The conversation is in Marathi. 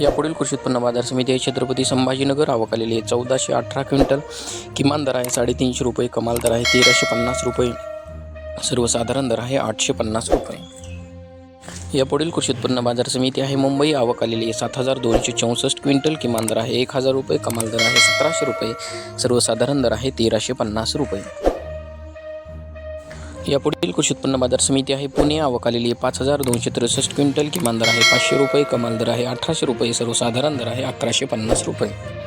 यापुढील कृषी उत्पन्न बाजार समिती छत्रपती संभाजीनगर आवक आलेली आहे चौदाशे अठरा क्विंटल किमान दर आहे. साडेतीनशे रुपये कमाल दर आहे. तेराशे पन्नास रुपये सर्वसाधारण दर आहे. आठशे पन्नास रुपये. यापुढील कृषी उत्पन्न बाजार समिती आहे. मुंबई आवक आलेली आहे सात हजार दोनशे चौसष्ट क्विंटल किमान दर आहे. एक हजार रुपये कमाल दर आहे. सतराशे रुपये सर्वसाधारण दर आहे. तेराशे पन्नास रुपये. यापुढील कृषी उत्पन्न बाजार समिती आहे. पुणे आवक आलेली आहे. पाच हजार दोनशे त्रेसष्ट क्विंटल किमान दर आहे. पाचशे रुपये कमाल दर आहे. अठराशे रुपये सर्वसाधारण दर आहे. अकराशे पन्नास रुपये.